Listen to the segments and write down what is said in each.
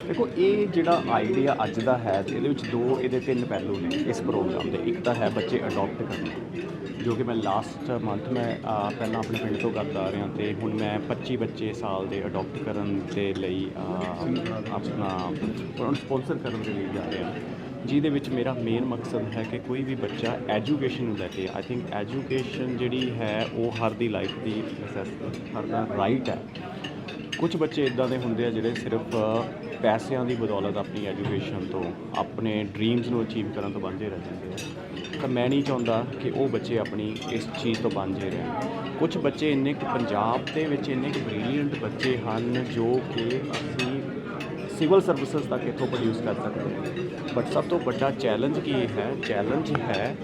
ਦੇਖੋ, ਇਹ ਜਿਹੜਾ ਆਈਡੀਆ ਅੱਜ ਦਾ ਹੈ ਤੇ ਇਹਦੇ ਵਿੱਚ ਦੋ, ਇਹਦੇ ਤਿੰਨ ਪਹਿਲੂ ਨੇ ਇਸ ਪ੍ਰੋਗਰਾਮ ਦੇ। ਇੱਕ ਤਾਂ ਹੈ ਬੱਚੇ ਅਡਾਪਟ ਕਰਨਾ, ਜੋ ਕਿ ਮੈਂ ਲਾਸਟ ਮੰਥ ਮੈਂ ਪਹਿਲਾਂ ਆਪਣੇ ਪਿੰਡ ਤੋਂ ਕਰਦਾ ਆ ਰਿਹਾ ਤੇ ਹੁਣ ਮੈਂ 25 ਬੱਚੇ ਸਾਲ ਦੇ ਅਡਾਪਟ ਕਰਨ ਦੇ ਲਈ ਆਪਣਾ ਉਹਨਾਂ ਸਪਾਂਸਰ ਕਰਨ ਦੇ ਲਈ ਜਾ ਰਿਹਾ। ਜਿਹਦੇ ਵਿੱਚ ਮੇਰਾ ਮੇਨ ਮਕਸਦ ਹੈ ਕਿ ਕੋਈ ਵੀ ਬੱਚਾ ਐਜੂਕੇਸ਼ਨ ਨੂੰ ਲੈ ਕੇ ਆਈ ਥਿੰਕ ਐਜੂਕੇਸ਼ਨ ਜਿਹੜੀ ਹੈ ਉਹ ਹਰ ਦੀ ਲਾਈਫ ਦੀ ਹਰ ਦਾ ਰਾਈਟ ਹੈ। ਕੁਝ ਬੱਚੇ ਇਦਾਂ ਦੇ ਹੁੰਦੇ ਆ ਜਿਹੜੇ ਸਿਰਫ ਪੈਸਿਆਂ ਦੀ ਬਦੌਲਤ ਆਪਣੀ ਐਜੂਕੇਸ਼ਨ ਤੋਂ, ਆਪਣੇ ਡ੍ਰੀਮਸ ਨੂੰ ਅਚੀਵ ਕਰਨ ਤੋਂ ਵਾਂਝੇ ਰਹਿ ਜਾਂਦੇ ਆ। ਤਾਂ ਮੈਂ ਨਹੀਂ ਚਾਹੁੰਦਾ ਕਿ ਉਹ ਬੱਚੇ ਆਪਣੀ ਇਸ ਚੀਜ਼ ਤੋਂ ਵਾਂਝੇ ਰਹਿਣ। ਕੁਝ ਬੱਚੇ ਇੰਨੇ ਕੁ ਪੰਜਾਬ ਦੇ ਵਿੱਚ ਇੰਨੇ ਕੁ ਬ੍ਰਿਲੀਅੰਟ ਬੱਚੇ ਹਨ ਜੋ ਕਿ ਅਸੀਂ ਸਿਵਲ ਸਰਵਿਸਿਜ਼ ਤੱਕ ਇੱਥੋਂ ਪ੍ਰੋਡਿਊਸ ਕਰ ਸਕਦੇ ਹਾਂ ਬਟ ਸਭ ਤੋਂ ਵੱਡਾ ਚੈਲੰਜ ਕੀ ਹੈ? ਚੈਲੰਜ ਹੈ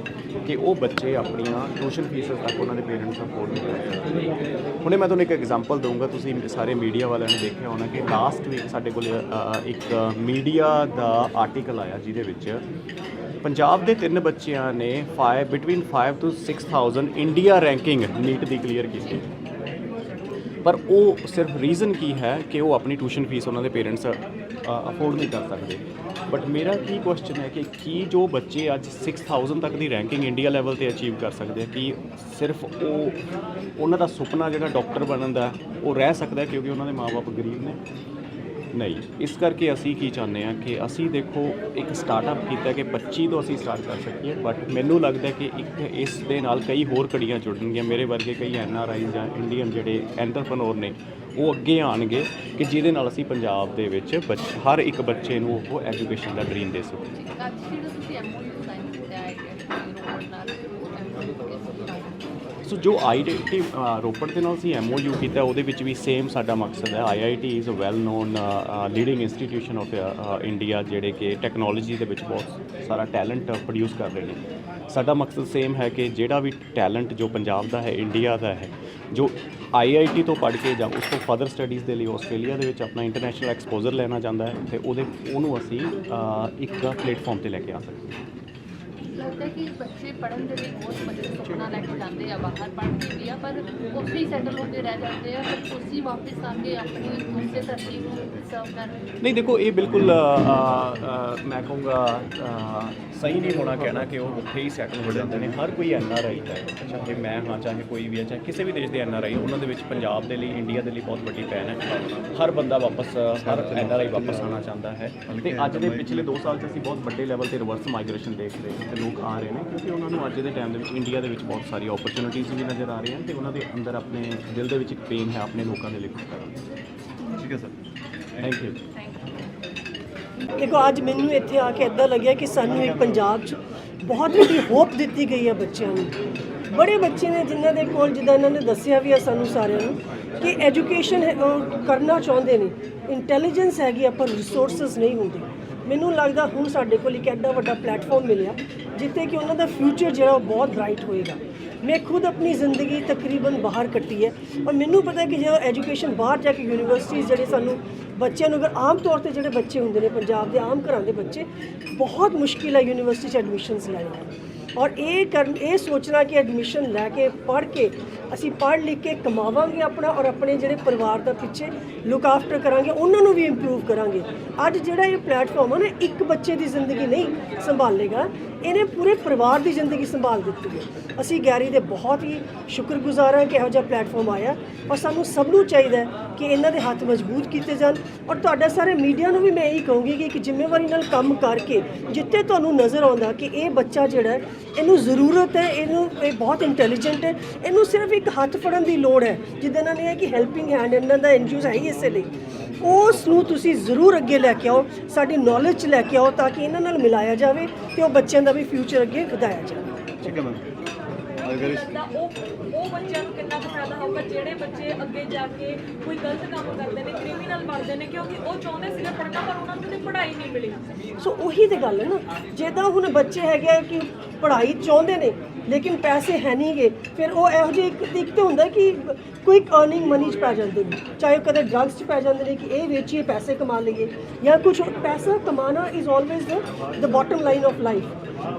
ਕਿ ਉਹ ਬੱਚੇ ਆਪਣੀਆਂ ਟਿਊਸ਼ਨ ਫੀਸਾਂ ਤੱਕ ਉਹਨਾਂ ਦੇ ਪੇਰੈਂਟਸ ਅਫੋਰਡ ਨਹੀਂ ਕਰ ਸਕਦੇ। ਹੁਣੇ ਮੈਂ ਤੁਹਾਨੂੰ ਇੱਕ ਐਗਜ਼ਾਮਪਲ ਦਊਂਗਾ, ਤੁਸੀਂ ਸਾਰੇ ਮੀਡੀਆ ਵਾਲਿਆਂ ਨੇ ਦੇਖਿਆ ਹੋਣਾ ਕਿ ਲਾਸਟ ਵੀਕ ਸਾਡੇ ਕੋਲ ਇੱਕ ਮੀਡੀਆ ਦਾ ਆਰਟੀਕਲ ਆਇਆ ਜਿਹਦੇ ਵਿੱਚ ਪੰਜਾਬ ਦੇ ਤਿੰਨ ਬੱਚਿਆਂ ਨੇ 5 ਬਿਟਵੀਨ 5 ਤੋਂ 6000 ਇੰਡੀਆ ਰੈਂਕਿੰਗ ਨੀਟ ਦੀ ਕਲੀਅਰ ਕੀਤੀ। ਪਰ ਉਹ ਸਿਰਫ ਰੀਜ਼ਨ ਕੀ ਹੈ ਕਿ ਉਹ ਆਪਣੀ ਟਿਊਸ਼ਨ ਫੀਸ ਉਹਨਾਂ ਦੇ ਪੇਰੈਂਟਸ ਅਫੋਰਡ ਨਹੀਂ ਕਰ ਸਕਦੇ? ਬਟ ਮੇਰਾ ਕੀ ਕੁਐਸਚਨ ਹੈ ਕਿ ਕੀ ਜੋ ਬੱਚੇ ਅੱਜ 6000 ਤੱਕ ਦੀ ਰੈਂਕਿੰਗ ਇੰਡੀਆ ਲੈਵਲ ਤੇ ਅਚੀਵ ਕਰ ਸਕਦੇ ਆ? ਕੀ ਸਿਰਫ ਉਹ, ਉਹਨਾਂ ਦਾ ਸੁਪਨਾ ਜਿਹੜਾ ਡਾਕਟਰ ਬਣਨ ਦਾ, ਉਹ ਰਹਿ ਸਕਦਾ ਕਿਉਂਕਿ ਉਹਨਾਂ ਦੇ ਮਾਪੇ ਗਰੀਬ ਨੇ? ਨਹੀਂ। ਇਸ ਕਰਕੇ ਅਸੀਂ ਕੀ ਚਾਹੁੰਦੇ ਆ ਕਿ ਅਸੀਂ ਦੇਖੋ ਇੱਕ ਸਟਾਰਟਅਪ ਕੀਤਾ ਕਿ 25 ਤੋਂ ਅਸੀਂ ਸਟਾਰਟ ਕਰ ਸਕੀਏ ਬਟ ਮੈਨੂੰ ਲੱਗਦਾ ਕਿ ਇੱਕ ਇਸ ਦੇ ਨਾਲ ਕਈ ਹੋਰ ਕੜੀਆਂ ਜੁੜਨਗੀਆਂ। ਮੇਰੇ ਵਰਗੇ ਕਈ ਐਨ ਆਰ ਆਈ ਜਾਂ ਇੰਡੀਅਨ ਜਿਹੜੇ ਐਂਟਰਪ੍ਰੈਨਿਓਰ ਨੇ, ਉਹ ਅੱਗੇ ਆਣਗੇ ਕਿ ਜਿਹਦੇ ਨਾਲ ਅਸੀਂ ਪੰਜਾਬ ਦੇ ਵਿੱਚ ਬੱਚ- ਹਰ ਇੱਕ ਬੱਚੇ ਨੂੰ ਉਹ ਐਜੂਕੇਸ਼ਨ ਦਾ ਡ੍ਰੀਮ ਦੇ ਸਕੀਏ। ਅੱਜ ਜਿਹੜਾ ਤੁਸੀਂ ਐਮਓਯੂ ਸਾਈਨ ਕੀਤਾ ਹੈ ਕਿ ਰੋਡ ਨਾਲ ਐਮਓਯੂ ਸੋ ਜੋ ਆਈਆਈਟੀ ਰੋਪੜ ਦੇ ਨਾਲ ਅਸੀਂ ਐਮਓਯੂ ਕੀਤਾ, ਉਹਦੇ ਵਿੱਚ ਵੀ ਸੇਮ ਸਾਡਾ ਮਕਸਦ ਹੈ। IIT is a well known leading institution of India ਜਿਹੜੇ ਕਿ ਟੈਕਨੋਲੋਜੀ ਦੇ ਵਿੱਚ ਬਹੁਤ ਸਾਰਾ ਟੈਲੈਂਟ ਪ੍ਰੋਡਿਊਸ ਕਰ ਰਹੇ ਨੇ। ਸਾਡਾ ਮਕਸਦ ਸੇਮ ਹੈ ਕਿ ਜਿਹੜਾ ਵੀ ਟੈਲੈਂਟ ਜੋ ਪੰਜਾਬ ਦਾ ਹੈ ਇੰਡੀਆ ਦਾ ਹੈ, ਜੋ ਆਈਆਈਟੀ ਤੋਂ ਪੜ੍ਹ ਕੇ ਜਾਂ ਉਸ ਤੋਂ ਫਰਦਰ ਸਟੱਡੀਜ਼ ਦੇ ਲਈ ਆਸਟ੍ਰੇਲੀਆ ਦੇ ਵਿੱਚ ਆਪਣਾ ਇੰਟਰਨੈਸ਼ਨਲ ਐਕਸਪੋਜ਼ਰ ਲੈਣਾ ਚਾਹੁੰਦਾ ਹੈ, ਤੇ ਉਹਦੇ, ਉਹਨੂੰ ਅਸੀਂ ਇੱਕ ਪਲੇਟਫਾਰਮ ਤੇ ਲੈ ਕੇ ਆ ਸਕਦੇ ਹਾਂ। ਲੱਗਦਾ ਕਿ ਬੱਚੇ ਪੜ੍ਹਨ ਦੇ ਲਈ ਬਹੁਤ ਵੱਡੇ ਸੁਪਨਾ ਲੈ ਕੇ ਜਾਂਦੇ ਆ, ਬਾਹਰ ਪੜ੍ਹ ਵੀ ਆ, ਪਰ ਉੱਥੇ ਹੀ ਸੈਟਲ ਹੋ ਕੇ ਰਹਿ ਜਾਂਦੇ ਆ ਪਰ ਤੁਸੀਂ ਵਾਪਸ ਆ ਕੇ ਆਪਣੀ ਉਸੇ ਧਰਤੀ ਨੂੰ ਸਰਵ ਕਰ ਨਹੀਂ, ਦੇਖੋ, ਇਹ ਬਿਲਕੁਲ ਮੈਂ ਕਹੂੰਗਾ ਸਹੀ ਨਹੀਂ ਹੋਣਾ ਕਹਿਣਾ ਕਿ ਉਹ ਉੱਥੇ ਹੀ ਸੈਟਲ ਹੋ ਜਾਂਦੇ ਨੇ। ਹਰ ਕੋਈ ਐਨ ਆਰ ਆਈ ਹੈ, ਚਾਹੇ ਮੈਂ ਹਾਂ, ਚਾਹੇ ਕੋਈ ਵੀ ਹੈ, ਚਾਹੇ ਕਿਸੇ ਵੀ ਦੇਸ਼ ਦੇ ਐਨ ਆਰ ਆਈ ਉਹਨਾਂ ਦੇ ਵਿੱਚ ਪੰਜਾਬ ਦੇ ਲਈ ਇੰਡੀਆ ਦੇ ਲਈ ਬਹੁਤ ਵੱਡੀ ਪੈਨ ਹੈ। ਹਰ ਬੰਦਾ ਵਾਪਸ ਹਰ ਐਨ ਆਰ ਆਈ ਵਾਪਸ ਆਉਣਾ ਚਾਹੁੰਦਾ ਹੈ। ਤੇ ਅੱਜ ਦੇ ਪਿਛਲੇ 2 ਸਾਲ 'ਚ ਅਸੀਂ ਬਹੁਤ ਵੱਡੇ ਲੈਵਲ ਤੇ ਰਿਵਰਸ ਮਾਈਗ੍ਰੇਸ਼ਨ ਦੇਖ ਰਹੇ ਹਾਂ। ਤੇ ਲੋਕ ਆ ਰਹੇ ਨੇ ਕਿਉਂਕਿ ਉਹਨਾਂ ਨੂੰ ਅੱਜ ਦੇ ਟਾਈਮ ਦੇ ਵਿੱਚ ਇੰਡੀਆ ਦੇ ਵਿੱਚ ਬਹੁਤ ਸਾਰੀ ਓਪਰਚੁਨਿਟੀਜ਼ ਵੀ ਨਜ਼ਰ ਆ ਰਹੀਆਂ ਤੇ ਉਹਨਾਂ ਦੇ ਅੰਦਰ ਆਪਣੇ ਦਿਲ ਦੇ ਵਿੱਚ ਇੱਕ ਪੇਨ ਹੈ ਆਪਣੇ ਲੋਕਾਂ ਦੇ ਲਈ ਕੁਝ ਕਰਨ ਦੀ। ਠੀਕ ਹੈ ਸਰ। ਥੈਂਕ ਯੂ ਦੇਖੋ ਅੱਜ ਮੈਨੂੰ ਇੱਥੇ ਆ ਕੇ ਇਦਾਂ ਲੱਗਿਆ ਕਿ ਸਾਨੂੰ ਇੱਕ ਪੰਜਾਬ 'ਚ ਬਹੁਤ ਵੱਡੀ ਹੋਪ ਦਿੱਤੀ ਗਈ ਹੈ ਬੱਚਿਆਂ ਨੂੰ। ਬੜੇ ਬੱਚੇ ਨੇ ਜਿਨ੍ਹਾਂ ਦੇ ਕੋਲ ਜਿੱਦਾਂ ਇਹਨਾਂ ਨੇ ਦੱਸਿਆ ਵੀ ਆ ਸਾਨੂੰ ਸਾਰਿਆਂ ਨੂੰ ਕਿ ਐਜੂਕੇਸ਼ਨ ਕਰਨਾ ਚਾਹੁੰਦੇ ਨੇ। ਇੰਟੈਲੀਜੈਂਸ ਹੈਗੀ ਆ, ਪਰ ਰਿਸੋਰਸਸ ਨਹੀਂ ਹੁੰਦੇ। ਮੈਨੂੰ ਲੱਗਦਾ ਹੁਣ ਸਾਡੇ ਕੋਲ ਇੱਕ ਐਡਾ ਵੱਡਾ ਪਲੇਟਫਾਰਮ ਮਿਲਿਆ, ਜਿੱਥੇ ਕਿ ਉਹਨਾਂ ਦਾ ਫਿਊਚਰ ਜਿਹੜਾ ਉਹ ਬਹੁਤ ਬ੍ਰਾਈਟ ਹੋਏਗਾ। ਮੈਂ ਖੁਦ ਆਪਣੀ ਜ਼ਿੰਦਗੀ ਤਕਰੀਬਨ ਬਾਹਰ ਕੱਟੀ ਹੈ ਔਰ ਮੈਨੂੰ ਪਤਾ ਕਿ ਜਦੋਂ ਐਜੂਕੇਸ਼ਨ ਬਾਹਰ ਜਾ ਕੇ ਯੂਨੀਵਰਸਿਟੀਜ਼ ਜਿਹੜੇ ਸਾਨੂੰ ਬੱਚਿਆਂ ਨੂੰ ਅਗਰ ਆਮ ਤੌਰ ਤੇ ਜਿਹੜੇ ਬੱਚੇ ਹੁੰਦੇ ਨੇ ਪੰਜਾਬ ਦੇ ਆਮ ਘਰਾਂ ਦੇ ਬੱਚੇ, ਬਹੁਤ ਮੁਸ਼ਕਿਲ ਹੈ ਯੂਨੀਵਰਸਿਟੀ 'ਚ ਐਡਮਿਸ਼ਨਸ ਲੈਣਾ। ਔਰ ਇਹ ਕਰਨ, ਇਹ ਸੋਚਣਾ ਕਿ ਐਡਮਿਸ਼ਨ ਲੈ ਕੇ ਪੜ੍ਹ ਕੇ ਅਸੀਂ ਪੜ੍ਹ ਲਿਖ ਕੇ ਕਮਾਵਾਂਗੇ ਆਪਣਾ ਔਰ ਆਪਣੇ ਜਿਹੜੇ ਪਰਿਵਾਰ ਦਾ ਪਿੱਛੇ ਲੁੱਕ ਆਫਟਰ ਕਰਾਂਗੇ, ਉਹਨਾਂ ਨੂੰ ਵੀ ਇੰਪਰੂਵ ਕਰਾਂਗੇ। ਅੱਜ ਜਿਹੜਾ ਇਹ ਪਲੇਟਫਾਰਮ ਹੈ ਨਾ, ਇੱਕ ਬੱਚੇ ਦੀ ਜ਼ਿੰਦਗੀ ਨਹੀਂ ਸੰਭਾਲੇਗਾ। ਇਹਨੇ ਪੂਰੇ ਪਰਿਵਾਰ ਦੀ ਜ਼ਿੰਦਗੀ ਸੰਭਾਲ ਦਿੱਤੀ ਹੈ। ਅਸੀਂ ਗੈਰੀ ਦੇ ਬਹੁਤ ਹੀ ਸ਼ੁਕਰਗੁਜ਼ਾਰ ਹਾਂ ਕਿ ਇਹੋ ਜਿਹਾ ਪਲੇਟਫਾਰਮ ਆਇਆ। ਔਰ ਸਾਨੂੰ ਸਭ ਨੂੰ ਚਾਹੀਦਾ ਹੈ ਕਿ ਇਹਨਾਂ ਦੇ ਹੱਥ ਮਜ਼ਬੂਤ ਕੀਤੇ ਜਾਣ। ਔਰ ਤੁਹਾਡਾ ਸਾਰੇ ਮੀਡੀਆ ਨੂੰ ਵੀ ਮੈਂ ਇਹੀ ਕਹੂੰਗੀ ਕਿ ਇੱਕ ਜ਼ਿੰਮੇਵਾਰੀ ਨਾਲ ਕੰਮ ਕਰਕੇ ਜਿੱਥੇ ਤੁਹਾਨੂੰ ਨਜ਼ਰ ਆਉਂਦਾ ਕਿ ਇਹ ਬੱਚਾ ਜਿਹੜਾ ਇਹਨੂੰ ਜ਼ਰੂਰਤ ਹੈ, ਇਹਨੂੰ ਇਹ ਬਹੁਤ ਇੰਟੈਲੀਜੈਂਟ ਹੈ, ਇਹਨੂੰ ਸਿਰਫ ਇੱਕ ਹੱਥ ਫੜਨ ਦੀ ਲੋੜ ਹੈ ਜਿੱਦਾਂ ਨਾਲ ਇਹ ਹੈ ਕਿ ਹੈਲਪਿੰਗ ਹੈਂਡ ਇਹਨਾਂ ਦਾ ਐਨਜੀਓਜ਼ ਹੈ ਹੀ ਇਸੇ ਲਈ। ਉਸ ਨੂੰ ਤੁਸੀਂ ਜ਼ਰੂਰ ਅੱਗੇ ਲੈ ਕੇ ਆਓ ਸਾਡੀ ਨੌਲੇਜ 'ਚ ਲੈ ਕੇ ਆਓ ਤਾਂ ਕਿ ਇਹਨਾਂ ਨਾਲ ਮਿਲਾਇਆ ਜਾਵੇ ਤੇ ਉਹ ਬੱਚਿਆਂ ਦਾ ਵੀ ਫਿਊਚਰ ਅੱਗੇ ਵਧਾਇਆ ਜਾਵੇ। ਠੀਕ ਹੈ ਮੈਮ। ਅਗਰ ਇਸ ਦਾ ਉਹ ਉਹ ਬੱਚਿਆਂ ਨੂੰ ਕਿੰਨਾ ਕੁ ਫਾਇਦਾ ਹੋਊਗਾ ਜਿਹੜੇ ਬੱਚੇ ਅੱਗੇ ਜਾ ਕੇ ਕੋਈ ਗਲਤ ਕੰਮ ਕਰਦੇ ਨੇ ਕ੍ਰਿਮੀਨਲ ਬਣਦੇ ਨੇ ਕਿਉਂਕਿ ਉਹ ਚਾਹੁੰਦੇ ਸੀਗੇ ਪੜ੍ਹਨਾ ਪਰ ਉਹਨਾਂ ਨੂੰ ਤੇ ਪੜ੍ਹਾਈ ਨਹੀਂ ਮਿਲੀ। ਸੋ ਉਹੀ ਤੇ ਗੱਲ ਹੈ ਨਾ ਜੇ ਤਾਂ ਹੁਣ ਬੱਚੇ ਹੈਗੇ ਆ ਕਿ ਪੜ੍ਹਾਈ ਚਾਹੁੰਦੇ ਨੇ ਲੇਕਿਨ ਪੈਸੇ ਹੈ ਨਹੀਂਗੇ। ਫਿਰ ਉਹ ਇਹੋ ਜਿਹੇ ਇੱਕ ਇੱਕ ਤਾਂ ਹੁੰਦਾ ਕਿ ਕੁਇਕ ਅਰਨਿੰਗ ਮਨੀ ਚ ਪੈ ਜਾਂਦੇ ਨੇ। ਚਾਹੇ ਉਹ ਕਦੇ ਡਰੱਗਸ ਚ ਪੈ ਜਾਂਦੇ ਨੇ ਕਿ ਇਹ ਵੇਚੀਏ, ਪੈਸੇ ਕਮਾ ਲਈਏ ਜਾਂ ਕੁਝ ਪੈਸਾ Kamana is always the the bottom line of life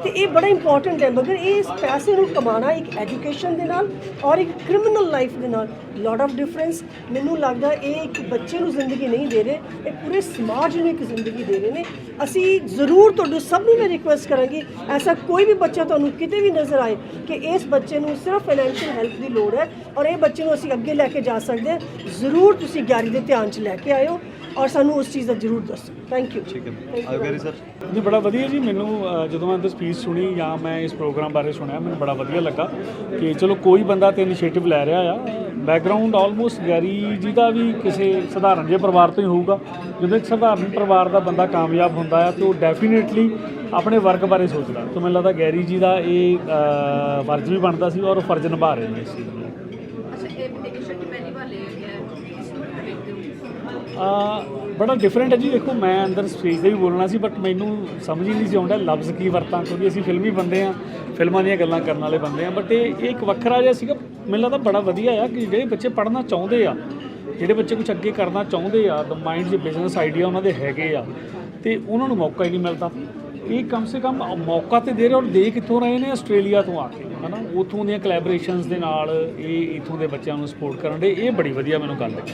ਤੇ ਇਹ ਬੜਾ ਇੰਪੋਰਟੈਂਟ ਹੈ, ਮਗਰ ਇਹ ਇਸ ਪੈਸੇ ਨੂੰ ਕਮਾਣਾ ਇੱਕ ਐਜੂਕੇਸ਼ਨ ਦੇ ਨਾਲ ਔਰ ਇੱਕ ਕ੍ਰਿਮੀਨਲ ਲਾਈਫ ਦੇ ਨਾਲ ਲੋਟ ਆਫ ਡਿਫਰੈਂਸ ਮੈਨੂੰ ਲੱਗਦਾ ਇਹ ਇੱਕ ਬੱਚੇ ਨੂੰ ਜ਼ਿੰਦਗੀ ਨਹੀਂ ਦੇ ਰਹੇ, ਇਹ ਪੂਰੇ ਸਮਾਜ ਨੂੰ ਇੱਕ ਜ਼ਿੰਦਗੀ ਦੇ ਰਹੇ ਨੇ। ਅਸੀਂ ਜ਼ਰੂਰ ਤੁਹਾਨੂੰ ਸਭ ਨੂੰ ਮੈਂ ਰਿਕੁਐਸਟ ਕਰਾਂਗੀ, ਐਸਾ ਕੋਈ ਵੀ ਬੱਚਾ ਤੁਹਾਨੂੰ ਕਿਤੇ ਵੀ ਨਜ਼ਰ ਆਏ ਕਿ ਇਸ ਬੱਚੇ ਨੂੰ ਸਿਰਫ ਫਾਈਨੈਂਸ਼ੀਅਲ ਹੈਲਪ ਦੀ ਲੋੜ ਹੈ ਔਰ ਇਹ ਬੱਚੇ ਨੂੰ ਅਸੀਂ ਅੱਗੇ ਲੈ ਕੇ ਜਾ ਸਕਦੇ ਹਾਂ। ਜ਼ਰੂਰ ਤੁਸੀਂ ਗਿਆਰੀ ਦੇ ਧਿਆਨ 'ਚ ਲੈ ਕੇ ਆਇਓ। ਔਰ ਸਾਨੂੰ ਉਸ ਚੀਜ਼ ਦਾ ਜ਼ਰੂਰ ਦੱਸੋ। ਥੈਂਕ ਯੂ ਠੀਕ ਹੈ। ਅਗਰ ਸਰ ਜੀ ਬੜਾ ਵਧੀਆ ਜੀ ਮੈਨੂੰ ਜਦੋਂ ਮੈਂ ਇਹਦੀ ਸਪੀਚ ਸੁਣੀ ਜਾਂ ਮੈਂ ਇਸ ਪ੍ਰੋਗਰਾਮ ਬਾਰੇ ਸੁਣਿਆ ਮੈਨੂੰ ਬੜਾ ਵਧੀਆ ਲੱਗਾ ਕਿ ਚਲੋ ਕੋਈ ਬੰਦਾ ਤੇ ਇਨੀਸ਼ੀਏਟਿਵ ਲੈ ਰਿਹਾ ਆ। ਬੈਕਗ੍ਰਾਉਂਡ ਆਲਮੋਸਟ ਗੈਰੀ ਜੀ ਦਾ ਵੀ ਕਿਸੇ ਸਧਾਰਨ ਜਿਹੇ ਪਰਿਵਾਰ ਤੋਂ ਹੀ ਹੋਊਗਾ। ਜਦੋਂ ਇੱਕ ਸਧਾਰਨ ਪਰਿਵਾਰ ਦਾ ਬੰਦਾ ਕਾਮਯਾਬ ਹੁੰਦਾ ਆ ਤੇ ਉਹ ਡੈਫੀਨੇਟਲੀ ਆਪਣੇ ਵਰਕ ਬਾਰੇ ਸੋਚਦਾ। ਤਾਂ ਮੈਨੂੰ ਲੱਗਦਾ ਗੈਰੀ ਜੀ ਦਾ ਇਹ ਫਰਜ਼ ਵੀ ਬਣਦਾ ਸੀ ਔਰ ਉਹ ਫਰਜ਼ ਨਿਭਾ ਰਹੇ ਨੇ ਇਸ ਚੀਜ਼ ਨੂੰ ਅੱਛਾ ਇਹ ਪਟੀਸ਼ਨ ਦੀ ਪਹਿਲੀ ਵਾਰ ਲਿਆ ਗਿਆ ਹੈ ਇਸ ਨੂੰ ਕਿਵੇਂ ਦੇਖਦੇ ਹੋ ਆ ਬੜਾ ਡਿਫਰੈਂਟ ਹੈ ਜੀ। ਦੇਖੋ, ਮੈਂ ਅੰਦਰ ਸਟੇਜ ਤੇ ਵੀ ਬੋਲਣਾ ਸੀ ਬਟ ਮੈਨੂੰ ਸਮਝ ਹੀ ਨਹੀਂ ਸੀ ਆਉਂਦਾ ਲਫ਼ਜ਼ ਕੀ ਵਰਤਾਂ, ਕਿਉਂਕਿ ਅਸੀਂ ਫਿਲਮੀ ਬੰਦੇ ਆ ਫਿਲਮਾਂ ਦੀਆਂ ਗੱਲਾਂ ਕਰਨ ਵਾਲੇ ਬੰਦੇ ਆ ਬਟ ਇਹ ਇੱਕ ਵੱਖਰਾ ਜਿਹਾ ਸੀਗਾ। ਮੈਨੂੰ ਲੱਗਦਾ ਬੜਾ ਵਧੀਆ ਆ ਕਿ ਜਿਹੜੇ ਬੱਚੇ ਪੜ੍ਹਨਾ ਚਾਹੁੰਦੇ ਆ, ਜਿਹੜੇ ਬੱਚੇ ਕੁਝ ਅੱਗੇ ਕਰਨਾ ਚਾਹੁੰਦੇ ਆ ਦ ਮਾਈਂਡ 'ਚ ਬਿਜ਼ਨਸ ਆਈਡੀਆ ਉਹਨਾਂ ਦੇ ਹੈਗੇ ਆ, ਤੇ ਉਹਨਾਂ ਨੂੰ ਮੌਕਾ ਹੀ ਨਹੀਂ ਮਿਲਦਾ। ਇਹ ਕਮ ਸੇ ਕਮ ਮੌਕਾ ਤੇ ਦੇ ਰਹੇ ਔਰ ਦੇ ਕਿੱਥੋਂ ਰਹੇ ਨੇ, ਆਸਟ੍ਰੇਲੀਆ ਤੋਂ ਆ ਕੇ, ਹਨਾ? ਉਥੋਂ ਦੀਆਂ ਕੋਲੈਬੋਰੇਸ਼ਨਸ ਦੇ ਨਾਲ ਇਹ ਇਥੋਂ ਦੇ ਬੱਚਿਆਂ ਨੂੰ ਸਪੋਰਟ ਕਰਨ ਦੇ, ਇਹ ਬੜੀ ਵਧੀਆ ਮੈਨੂੰ ਗੱਲ ਲੱਗੀ।